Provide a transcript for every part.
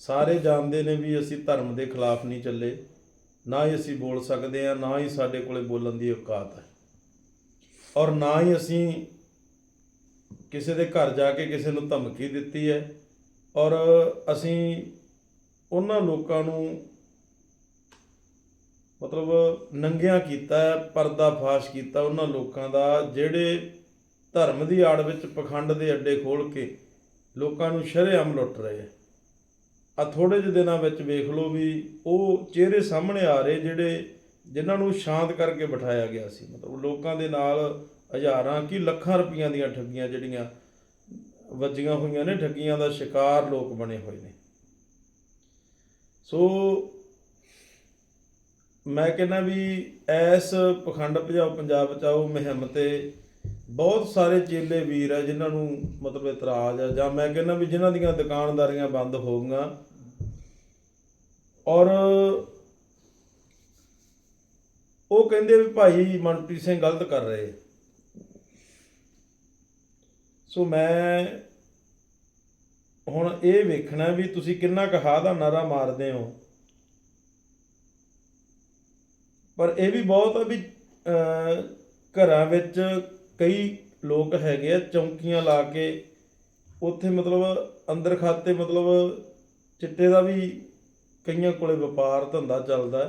ਸਾਰੇ ਜਾਣਦੇ ਨੇ ਵੀ ਅਸੀਂ ਧਰਮ ਦੇ ਖਿਲਾਫ ਨਹੀਂ ਚੱਲੇ, ਨਾ ਹੀ ਅਸੀਂ ਬੋਲ ਸਕਦੇ ਆ ਨਾ ਹੀ ਸਾਡੇ ਕੋਲੇ ਬੋਲਣ ਦੀ ਔਕਾਤ ਹੈ। ਔਰ ਨਾ ਹੀ ਅਸੀਂ ਕਿਸੇ ਦੇ ਘਰ ਜਾ ਕੇ ਕਿਸੇ ਨੂੰ ਧਮਕੀ ਦਿੱਤੀ ਹੈ, ਔਰ ਅਸੀਂ ਉਹਨਾਂ ਲੋਕਾਂ ਨੂੰ ਮਤਲਬ ਨੰਗਿਆਂ ਕੀਤਾ, ਪਰਦਾ ਫਾਸ਼ ਕੀਤਾ ਉਹਨਾਂ ਲੋਕਾਂ ਦਾ, ਜਿਹੜੇ ਧਰਮ ਦੀ ਆੜ ਵਿੱਚ ਪਖੰਡ ਦੇ ਅੱਡੇ ਖੋਲ ਕੇ ਲੋਕਾਂ ਨੂੰ ਸ਼ਰੇਆਮ ਲੁੱਟ ਰਹੇ ਆ ਆ ਥੋੜੇ ਜਿਹੇ ਦਿਨਾਂ ਵਿੱਚ ਵੇਖ ਲਓ ਵੀ ਉਹ ਚਿਹਰੇ ਸਾਹਮਣੇ ਆ ਰਹੇ ਜਿਹੜੇ ਜਿਨ੍ਹਾਂ ਨੂੰ ਸ਼ਾਂਤ ਕਰਕੇ ਬਿਠਾਇਆ ਗਿਆ ਸੀ। ਮਤਲਬ ਲੋਕਾਂ ਦੇ ਨਾਲ ਹਜ਼ਾਰਾਂ ਕੀ ਲੱਖਾਂ ਰੁਪਈਆਂ ਦੀਆਂ ਠੱਗੀਆਂ ਜਿਹੜੀਆਂ ਵੱਜੀਆਂ ਹੋਈਆਂ ਨੇ, ਠੱਗੀਆਂ ਦਾ ਸ਼ਿਕਾਰ ਲੋਕ ਬਣੇ ਹੋਏ ਨੇ। ਸੋ ਮੈਂ ਕਹਿੰਦਾ ਵੀ ਐਸ ਪਖੰਡ ਭਜਾਓ, ਪੰਜਾਬ ਬਚਾਓ, ਮੁਹਿੰਮ ਤੇ ਬਹੁਤ ਸਾਰੇ ਚੇਲੇ ਵੀਰ ਆ ਜਿਨ੍ਹਾਂ ਨੂੰ ਮਤਲਬ ਇਤਰਾਜ਼ ਆ, ਜਾਂ ਮੈਂ ਕਹਿੰਦਾ ਵੀ ਜਿਨ੍ਹਾਂ ਦੀਆਂ ਦੁਕਾਨਦਾਰੀਆਂ ਬੰਦ ਹੋ ਗਈਆਂ। ਔਰ ਉਹ ਕਹਿੰਦੇ ਵੀ ਭਾਈ ਮਨਪ੍ਰੀਤ ਸਿੰਘ ਗਲਤ ਕਰ ਰਹੇ ਸੋ ਮੈਂ ਹੁਣ ਇਹ ਵੇਖਣਾ ਵੀ ਤੁਸੀਂ ਕਿੰਨਾ ਕੁ ਹਾਂ ਦਾ ਨਾਰਾ ਮਾਰਦੇ ਹੋ। ਪਰ ਇਹ ਵੀ ਬਹੁਤ ਆ ਵੀ ਘਰਾਂ ਵਿੱਚ ਕਈ ਲੋਕ ਹੈਗੇ ਆ ਚੌਂਕੀਆਂ ਲਾ ਕੇ, ਉੱਥੇ ਮਤਲਬ ਅੰਦਰ ਖਾਤੇ ਮਤਲਬ ਚਿੱਟੇ ਦਾ ਵੀ ਕਈਆਂ ਕੋਲੇ ਵਪਾਰ ਧੰਦਾ ਚੱਲਦਾ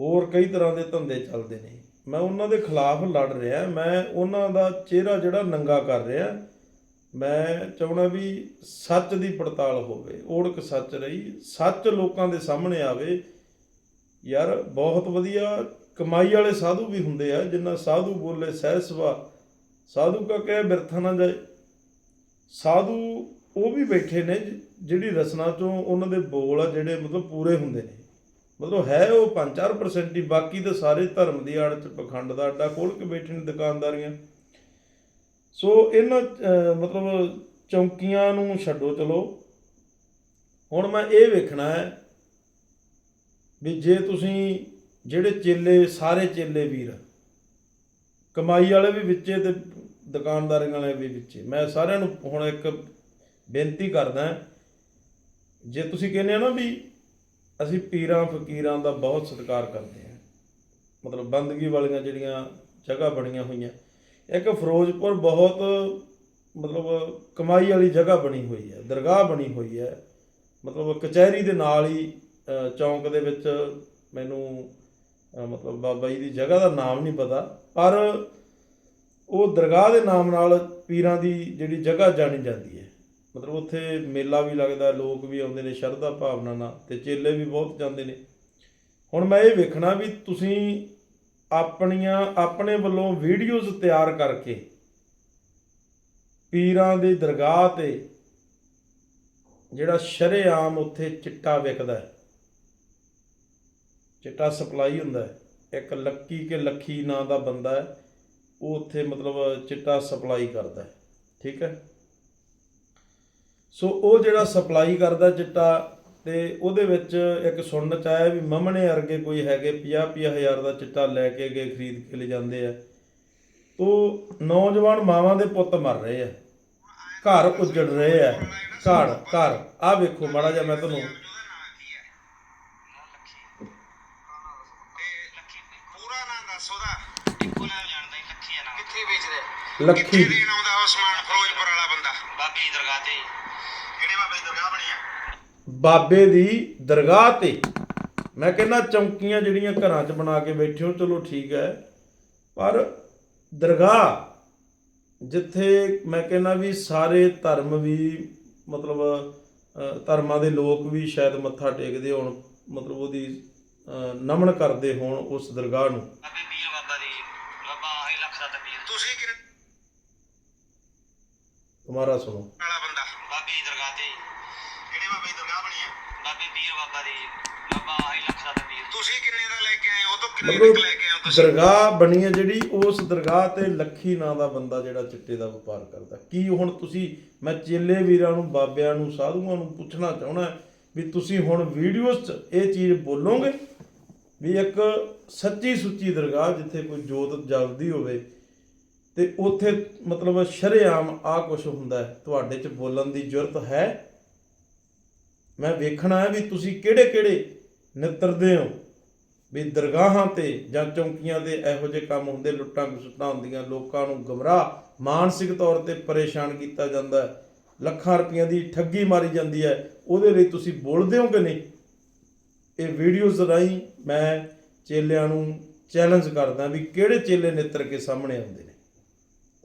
ਹੋਰ ਕਈ ਤਰ੍ਹਾਂ ਦੇ ਧੰਦੇ ਚੱਲਦੇ ਨੇ। ਮੈਂ ਉਹਨਾਂ ਦੇ ਖਿਲਾਫ ਲੜ ਰਿਹਾ, ਮੈਂ ਉਹਨਾਂ ਦਾ ਚਿਹਰਾ ਜਿਹੜਾ ਨੰਗਾ ਕਰ ਰਿਹਾ, ਮੈਂ ਚਾਹਣਾ ਵੀ ਸੱਚ ਦੀ ਪੜਤਾਲ ਹੋਵੇ, ਓੜਕ ਸੱਚ ਰਹੀ, ਸੱਚ ਲੋਕਾਂ ਦੇ ਸਾਹਮਣੇ ਆਵੇ। ਯਾਰ, ਬਹੁਤ ਵਧੀਆ ਕਮਾਈ ਵਾਲੇ ਸਾਧੂ ਵੀ ਹੁੰਦੇ ਆ, ਜਿੰਨਾ ਸਾਧੂ ਬੋਲੇ ਸਹਿ ਸੁਭਾ ਸਾਧੂ ਕਾ ਕਹਿ ਬਿਰਥਾ ਨਾ ਜਾਏ। ਸਾਧੂ ਉਹ ਵੀ ਬੈਠੇ ਨੇ ਜਿਹੜੀ ਰਸਨਾ ਚੋਂ ਉਹਨਾਂ ਦੇ ਬੋਲ ਆ ਜਿਹੜੇ ਮਤਲਬ ਪੂਰੇ ਹੁੰਦੇ ਨੇ। ਮਤਲਬ ਹੈ ਉਹ 5-4% ਹੀ, ਬਾਕੀ ਤਾਂ ਸਾਰੇ ਧਰਮ ਦੀ ਆੜ ਚ ਪਖੰਡ ਦਾ ਅੱਡਾ ਖੋਲ ਕੇ ਬੈਠੇ ਨੇ ਦੁਕਾਨਦਾਰੀਆਂ। ਸੋ ਇਹਨਾਂ ਮਤਲਬ ਚੌਂਕੀਆਂ ਨੂੰ ਛੱਡੋ ਚਲੋ। ਹੁਣ ਮੈਂ ਇਹ ਵੇਖਣਾ ਹੈ ਵੀ ਜੇ ਤੁਸੀਂ ਜਿਹੜੇ ਚੇਲੇ, ਸਾਰੇ ਚੇਲੇ ਵੀਰ। ਕਮਾਈ ਵਾਲੇ ਵੀ ਵਿੱਚੇ ਤੇ ਦੁਕਾਨਦਾਰਾਂ ਵਾਲੇ ਵੀ ਵਿੱਚੇ। ਮੈਂ ਸਾਰਿਆਂ ਨੂੰ ਹੁਣ ਇੱਕ ਬੇਨਤੀ ਕਰਦਾ ਜੇ ਤੁਸੀਂ ਕਹਿੰਦੇ ਆ ਨਾ ਵੀ ਅਸੀਂ ਪੀਰਾਂ, ਫਕੀਰਾਂ ਦਾ ਬਹੁਤ ਸਤਿਕਾਰ ਕਰਦੇ ਹਾਂ, ਮਤਲਬ ਬੰਦਗੀ ਵਾਲੀਆਂ ਜਿਹੜੀਆਂ ਜਗ੍ਹਾ ਬਣੀਆਂ ਹੋਈਆਂ, ਇੱਕ ਫਿਰੋਜ਼ਪੁਰ ਬਹੁਤ ਮਤਲਬ ਕਮਾਈ ਵਾਲੀ ਜਗ੍ਹਾ ਬਣੀ ਹੋਈ ਹੈ, ਦਰਗਾਹ ਬਣੀ ਹੋਈ ਹੈ। ਮਤਲਬ ਕਚਹਿਰੀ ਦੇ ਨਾਲ ਹੀ ਚੌਂਕ ਦੇ ਵਿੱਚ ਮੈਨੂੰ ਮਤਲਬ ਬਾਬਾ ਜੀ ਦੀ ਜਗ੍ਹਾ ਦਾ ਨਾਮ ਨਹੀਂ ਪਤਾ, ਪਰ ਉਹ ਦਰਗਾਹ ਦੇ ਨਾਮ ਨਾਲ ਪੀਰਾਂ ਦੀ ਜਿਹੜੀ ਜਗ੍ਹਾ ਜਾਣੀ ਜਾਂਦੀ ਹੈ। ਮਤਲਬ ਉੱਥੇ ਮੇਲਾ ਵੀ ਲੱਗਦਾ, ਲੋਕ ਵੀ ਆਉਂਦੇ ਨੇ, ਸ਼ਰਧਾ ਭਾਵਨਾ ਨਾਲ ਤੇ ਚੇਲੇ ਵੀ ਬਹੁਤ ਜਾਂਦੇ ਨੇ। ਹੁਣ ਮੈਂ ਇਹ ਵੇਖਣਾ ਵੀ ਤੁਸੀਂ ਆਪਣੀਆਂ, ਆਪਣੇ ਵੱਲੋਂ ਵੀਡੀਓਜ਼ ਤਿਆਰ ਕਰਕੇ ਪੀਰਾਂ ਦੀ ਦਰਗਾਹ ਤੇ ਜਿਹੜਾ ਸ਼ਰੇਆਮ ਉੱਥੇ ਚਿੱਟਾ ਵਿਕਦਾ ਹੈ ਚਿੱਟਾ ਸਪਲਾਈ ਹੁੰਦਾ ਹੈ। ਇੱਕ ਲੱਕੀ ਕੇ ਲੱਖੀ ਨਾਂ ਦਾ ਬੰਦਾ ਹੈ, ਉਹ ਉੱਥੇ ਮਤਲਬ ਚਿੱਟਾ ਸਪਲਾਈ ਕਰਦਾ ਹੈ, ਠੀਕ ਹੈ? ਸੋ ਉਹ ਜਿਹੜਾ ਸਪਲਾਈ ਕਰਦਾ ਚਿੱਟਾ, ਤੇ ਉਹਦੇ ਵਿੱਚ ਇੱਕ ਸੁਣਨ ਚ ਆਇਆ ਵੀ ਮਮਣੇ ਅਰਗੇ ਕੋਈ ਹੈਗੇ 50 50 ਹਜ਼ਾਰ ਦਾ ਚਿੱਟਾ ਲੈ ਕੇ ਗਏ ਖਰੀਦ ਕੇ ਲੈ ਜਾਂਦੇ ਆ। ਤੋ ਨੌਜਵਾਨ ਮਾਵਾਂ ਦੇ ਪੁੱਤ ਮਰ ਰਹੇ ਆ। ਘਰ ਉੱਜੜ ਰਹੇ ਆ। ਘਰ ਘਰ ਆ ਵੇਖੋ ਮਾੜਾ ਜਿਹਾ ਮੈਂ ਤੁਹਾਨੂੰ ਲੱਖੀ। ਕਿੱਥੇ ਦੇਣ ਆਉਂਦਾ ਉਹ ਸਮਾਨ? ਫਿਰੋਜ਼ਪੁਰ ਵਾਲਾ ਬੰਦਾ। ਬਾਬੀ ਦੀ ਦਰਗਾਹ ਤੇ। ਕਿਹੜੇ ਬਾਬੇ ਦੀ ਦਰਗਾਹ ਬਣੀ ਆ? ਬਾਬੇ ਦੀ ਦਰਗਾਹ ਤੇ। ਮੈਂ ਕਹਿੰਦਾ ਚੌਂਕੀਆਂ ਜਿਹੜੀਆਂ ਘਰਾਂ 'ਚ ਬਣਾ ਕੇ ਬੈਠੇ ਹੋ ਚਲੋ ਠੀਕ ਹੈ। ਪਰ ਦਰਗਾਹ ਜਿੱਥੇ ਮੈਂ ਕਹਿੰਦਾ ਵੀ ਸਾਰੇ ਧਰਮ ਵੀ ਮਤਲਬ ਧਰਮਾਂ ਦੇ ਲੋਕ ਵੀ ਸ਼ਾਇਦ ਮੱਥਾ ਟੇਕਦੇ ਹੋਣ ਮਤਲਬ ਉਹਦੀ ਨਮਨ ਕਰਦੇ ਹੋਣ ਉਸ ਦਰਗਾਹ ਨੂੰ ਬਾਬੇ ਪੀਰ ਬਾਬਾ ਦੀ ਬਾਬਾ ਆਹੀ ਲੱਖ ਦਾ ਤਪੀਰ ਤੁਸੀਂ ਕਿਹੜੇ ਤੁਹਾਰਾ ਸੁਣੋ। ਵਾਲਾ ਬੰਦਾ ਬਾਬੀ ਦੀ ਦਰਗਾਹ ਤੇ। ਕਿਹੜੇ ਬਾਬੇ ਦੀ ਦਰਗਾਹ ਬਣੀ ਆ? ਬਾਬੇ ਪੀਰ ਬਾਬਾ ਦੀ ਬਾਬਾ ਆਹੀ ਲੱਖ ਦਾ ਤਪੀਰ ਤੁਸੀਂ ਕਿੰਨੇ ਦਾ ਲੈ ਕੇ ਆਏ ਹੋ? ਉਹ ਤੋਂ ਕਿੰਨੇ ਤੱਕ ਲੈ ਕੇ ਆਏ ਹੋ ਮਤਲਬ ਤੁਸੀਂ? ਦਰਗਾਹ ਬਣੀ ਹੈ ਜਿਹੜੀ ਉਸ ਦਰਗਾਹ ਤੇ ਲੱਖੀ ਨਾਂ ਦਾ ਬੰਦਾ ਜਿਹੜਾ ਚਿੱਟੇ ਦਾ ਵਪਾਰ ਕਰਦਾ। ਕੀ ਹੁਣ ਤੁਸੀਂ ਮੈਂ ਚੇਲੇ ਵੀਰਾਂ ਨੂੰ ਬਾਬਿਆਂ ਨੂੰ ਸਾਧੂਆਂ ਨੂੰ ਪੁੱਛਣਾ ਚਾਹਣਾ ਵੀ ਤੁਸੀਂ ਹੁਣ ਵੀਡੀਓਜ਼ 'ਚ ਇਹ ਚੀਜ਼ ਬੋਲੋਗੇ? ਵੀ ਇੱਕ ਸੱਚੀ ਸੁੱਚੀ ਦਰਗਾਹ ਜਿੱਥੇ ਕੋਈ ਜੋਤ ਜਲਦੀ ਹੋਵੇ ਤੇ ਉੱਥੇ ਮਤਲਬ ਸ਼ਰੇਆਮ ਆ ਕੁਝ ਹੁੰਦਾ ਹੈ। ਤੁਹਾਡੇ 'ਚ ਬੋਲਣ ਦੀ ਜ਼ਰੂਰਤ ਹੈ। ਮੈਂ ਵੇਖਣਾ ਹੈ ਵੀ ਤੁਸੀਂ ਕਿਹੜੇ ਕਿਹੜੇ ਨਿਤਰਦੇ ਹੋ। ਵੀ ਦਰਗਾਹਾਂ ਤੇ ਜਾਂ ਚੌਂਕੀਆਂ ਤੇ ਇਹੋ ਜਿਹੇ ਕੰਮ ਹੁੰਦੇ, ਲੁੱਟਾਂ ਖਸੁੱਟਾਂ ਹੁੰਦੀਆਂ, ਲੋਕਾਂ ਨੂੰ ਗਮਰਾਹ, ਮਾਨਸਿਕ ਤੌਰ ਤੇ ਪਰੇਸ਼ਾਨ ਕੀਤਾ ਜਾਂਦਾ ਹੈ। ਲੱਖਾਂ ਰੁਪਈਆਂ ਦੀ ਠੱਗੀ ਮਾਰੀ ਜਾਂਦੀ ਹੈ। ਉਹਦੇ ਲਈ ਤੁਸੀਂ ਬੋਲਦੇ ਹੋ ਕਿ ਨਹੀਂ? ਇਹ ਵੀਡੀਓਜ਼ ਰਾਹੀਂ ਮੈਂ ਚੇਲਿਆਂ ਨੂੰ ਚੈਲੰਜ ਕਰਦਾ ਵੀ ਕਿਹੜੇ ਚੇਲੇ ਨੇਤਰ ਕੇ ਸਾਹਮਣੇ ਆਉਂਦੇ ਨੇ?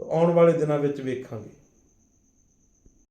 ਆਉਣ ਵਾਲੇ ਦਿਨਾਂ ਵਿੱਚ ਵੇਖਾਂਗੇ।